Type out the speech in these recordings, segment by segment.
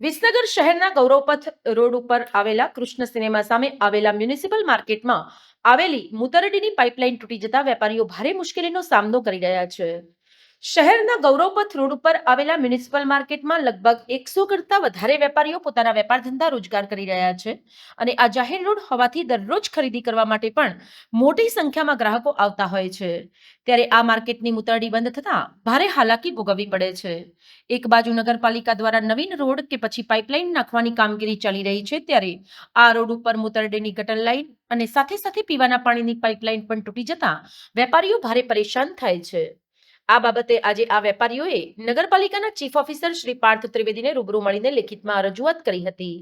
વિસનગર શહેરના ગૌરવપથ રોડ ઉપર આવેલા કૃષ્ણ સિનેમા સામે આવેલા મ્યુનિસિપલ માર્કેટમાં આવેલી મુતરડીની પાઇપલાઇન તૂટી જતા વેપારીઓ ભારે મુશ્કેલીનો સામનો કરી રહ્યા છે. શહેરના ગૌરવપથ રોડ ઉપર આવેલા મ્યુનિસિપલ માર્કેટમાં લગભગ એકસો કરતા વધારે વેપારીઓ પોતાના વેપાર ધંધા રોજગાર કરી રહ્યા છે અને આ જાહેર રોડ હોવાથી દરરોજ ખરીદી કરવા માટે પણ મોટી સંખ્યામાં ગ્રાહકો આવતા હોય છે. ત્યારે આ માર્કેટની મુતરડી બંધ થતાં ભારે હાલાકી ભોગવવી પડે છે. એક બાજુ નગરપાલિકા દ્વારા નવીન રોડ કે પછી પાઇપલાઇન નાખવાની કામગીરી ચાલી રહી છે ત્યારે આ રોડ ઉપર મુતરડીની ગટર લાઇન અને સાથે સાથે પીવાના પાણીની પાઇપલાઇન પણ તૂટી જતા વેપારીઓ ભારે પરેશાન થાય છે. આ બાબતે આજે આ વેપારીઓએ નગરપાલિકાના ચીફ ઓફિસર શ્રી પાર્થ ત્રિવેદીને રૂબરૂ મળીને લેખિતમાં રજૂઆત કરી હતી.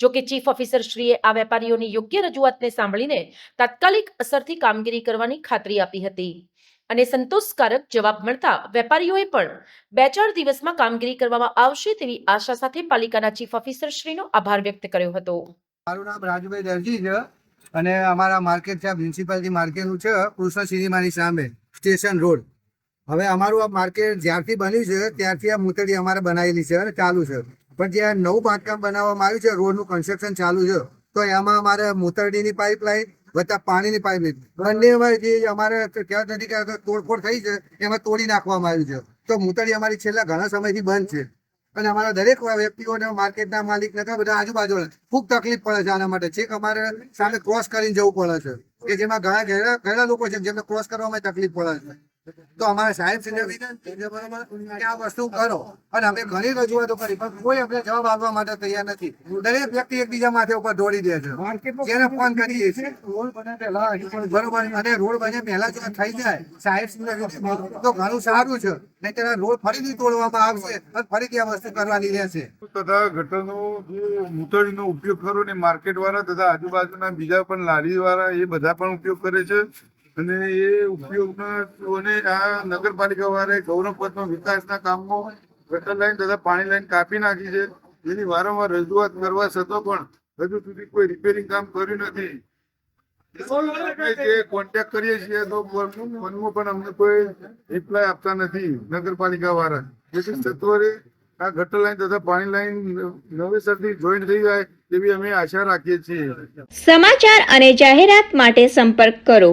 જો કે ચીફ ઓફિસર શ્રીએ આ વેપારીઓની યોગ્ય રજૂઆતને સાંભળીને તાત્કાલિક અસરથી કામગીરી કરવાની ખાતરી આપી હતી અને સંતોષકારક જવાબ મળતા વેપારીઓએ પણ બે ચાર દિવસમાં કામગીરી કરવામાં આવશે તેવી આશા સાથે પાલિકાના ચીફ ઓફિસર શ્રીનો આભાર વ્યક્ત કર્યો હતો. મારું નામ રાજુભાઈ દરજી છે અને અમારા માર્કેટ છે મ્યુનિસિપાલિટી માર્કેટનું છે, કૃષ્ણ સિનેમાની સામે, સ્ટેશન રોડ. હવે અમારું આ માર્કેટ જ્યારથી બન્યું છે, ત્યારથી આ મૂતળી અમારે બનાવેલી છે અને ચાલુ છે. પણ જે આ નવું બાંધકામ બનાવવામાં આવ્યું છે, રોડનું કન્સ્ટ્રક્શન ચાલુ છે, તો એમાં અમારે મૂતરડીની પાઇપલાઇન વત્તા પાણીની પાઇપલાઇન બંને જે અમારે કહેવત નથી કે તોડફોડ થઈ છે, એમાં તોડી નાખવામાં આવ્યું છે. તો મૂતરડી અમારી છેલ્લા ઘણા સમયથી બંધ છે. અને અમારા દરેક વ્યક્તિઓને માર્કેટના માલિક તો બધા આજુબાજુ ખૂબ તકલીફ પડે છે આના માટે છેક અમારે સામે ક્રોસ કરીને જવું પડે છે. કે જેમાં ઘણા ઘણા લોકો છે, જેમને ક્રોસ કરવામાં તકલીફ પડે છે. તો અમારે કે આ વસ્તુ કરો. અને અમે ઘણી રજૂઆતો કરી, પણ કોઈ અમને જવાબ આપવા માટે તૈયાર નથી. દરેક વ્યક્તિ એકબીજા માથે ઉપર દોડી દે છે. જેને ફોન કરીએ છીએ બરોબર, અને રોડ બને પહેલા જો થઈ જાય, સાહેબ તો ઘણું સારું છે. નહીં તેના રોડ ફરીથી તોડવામાં આવશે, અને ફરીથી આ વસ્તુ કરવાની રહેશે. તથા ઘટનો જે મૂતળીનો ઉપયોગ કરો ને માર્કેટ વાળા તથા આજુબાજુના બીજા પણ લારી વાળા એ બધા પણ ઉપયોગ કરે છે. અને એ ઉપયોગના અને આ નગરપાલિકા વાળાએ પદમાં વિકાસના કામો ગટર લાઈન તથા પાણી લાઈન કાપી નાખી છે. એની વારંવાર રજૂઆત કરવા છતાં પણ હજુ સુધી કોઈ રિપેરિંગ કામ કર્યું નથી. જે કોન્ટેક્ટ કરીએ છીએ તો ફોનમાં પણ અમને કોઈ રિપ્લાય આપતા નથી નગરપાલિકા વાળા જેથી સત્વરે આ ગટર લાઈન તથા પાણી લાઈન નવેસરથી જોઈન્ટ થઈ જાય તેવી અમે આશા રાખીએ છીએ. સમાચાર અને જાહેરાત માટે સંપર્ક કરો.